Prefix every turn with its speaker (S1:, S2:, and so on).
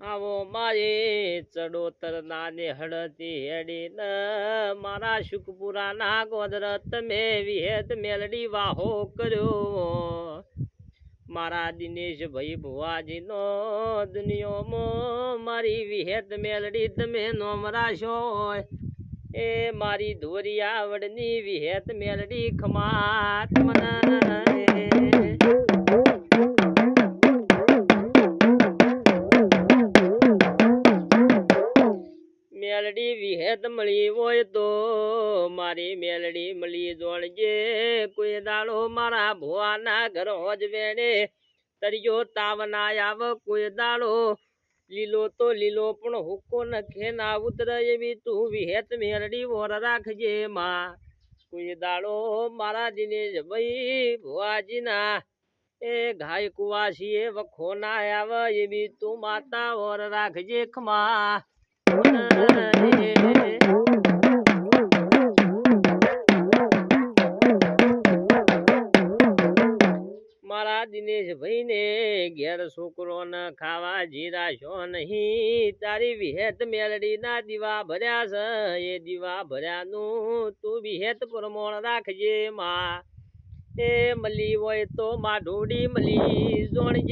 S1: આવો મારે ચડોતર નાને હળતી હેડી ન મારા સુખપુરા ના ગોદર તમે વિહેત મેલડી વાહો કર્યો. મારા દિનેશ ભાઈ ભુવાજી નો દુનિયામાં મારી વિહેત મેલડી તમે નોમરાશો એ મારી ધોરી આવડની વિહેત મેલડી ખમાત મને મેલડી વિહેત મળી હોય તો મારી મેલડી મળી જોણજે. કોઈ દાડો મારા ભુવાના ઘર હોજ વેણે. તરિયો તાવ ના આવ, કોઈ દાડો લીલો તો લીલો, પણ હુક્કો નખે ના ઉતર એવી તું વિહેત મેલડી વોર રાખજે માં. કોઈ દાડો મારા દિનેશ ભાઈ ભુવાજીના. એ ઘાય કુવાસી એ વખો ના આવ, એવી તું માતા વોર રાખજે ખમા. મારા દિનેશ ભાઈ ને ઘેર છોકરો ન ખાવા જીરા છો નહીં. તારી વિહેત મેલડી ના દીવા ભર્યા છે, એ દીવા ભર્યાનું તું વિહેત પ્રમોણ રાખજે માં. એ મલી હોય તો માં ઢોડી મળી જોણજે